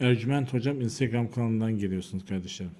Ercüment Hocam Instagram kanalından geliyorsunuz kardeşlerim.